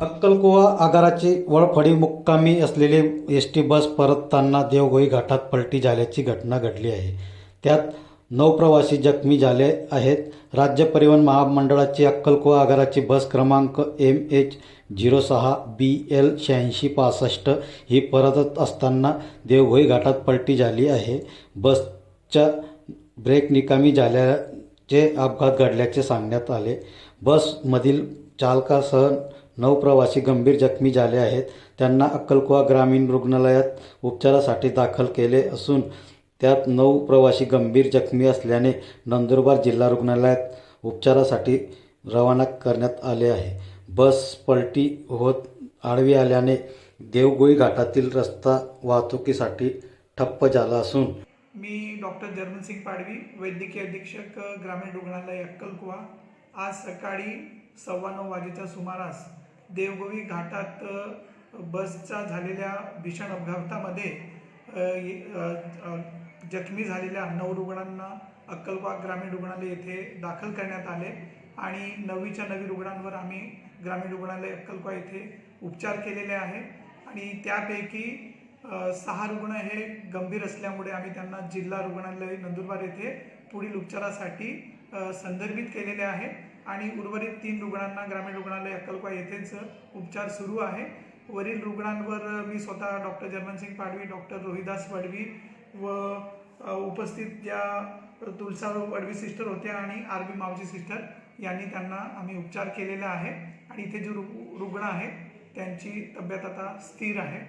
अक्कलकुवा आगाराची वळफडी मुक्कामी असलेली एस टी बस परतताना देवगोई घाटात पलटी झाल्याची घटना घडली आहे. त्यात नऊ प्रवासी जखमी झाले आहेत. राज्य परिवहन महामंडळाची अक्कलकुवा आगाराची बस क्रमांक एम एच झिरो सहा बी एल शहाऐंशी पासष्ट ही परतत असताना देवघोई घाटात पलटी झाली आहे. बसच्या ब्रेक निकामी झाल्याचे अपघात घडल्याचे सांगण्यात आले. बसमधील चालकासह नऊ प्रवासी गंभीर जखमी झाले आहेत. त्यांना अक्कलकुवा ग्रामीण रुग्णालयात उपचारासाठी दाखल केले असून त्यात नऊ प्रवासी गंभीर जखमी असल्याने नंदुरबार जिल्हा रुग्णालयात उपचारासाठी रवाना करण्यात आले आहे. बस पलटी होत आडवी आल्याने देवगोई घाटातील रस्ता वाहतुकीसाठी ठप्प झाला असून मी डॉक्टर जर्मनसिंग पाडवी वैद्यकीय अधीक्षक ग्रामीण रुग्णालय अक्कलकुवा. आज सकाळी सव्वा नऊ वाजेच्या सुमारास देवगोवी घाटात बसचा झालेल्या भीषण अपघातामध्ये जखमी झालेल्या नऊ रुग्णांना अक्कलबाग ग्रामीण रुग्णालय येथे दाखल करण्यात आले आणि नवीच्या नवी रुग्णांवर आम्ही ग्रामीण रुग्णालय अक्कलबा येथे उपचार केलेले आहे आणि त्यापैकी सहा रुग्ण हे गंभीर असल्यामुळे आम्ही त्यांना जिल्हा रुग्णालय नंदुरबार येथे पुढील उपचारासाठी संदर्भित केलेले आहे आणि उर्वरित तीन रुग्णांना ग्रामीण रुग्णालय अक्कलकोवा येथेच उपचार सुरू आहे. वरील रुग्णांवर मी स्वतः डॉक्टर जर्मनसिंग पाडवी डॉक्टर रोहिदास वडवी व उपस्थित ज्या तुलसा वडवी सिस्टर होत्या आणि आर बी मावजी सिस्टर यांनी त्यांना आम्ही उपचार केलेला आहे. आणि इथे जे रु रुग्ण आहेत त्यांची तब्येत आता स्थिर आहे.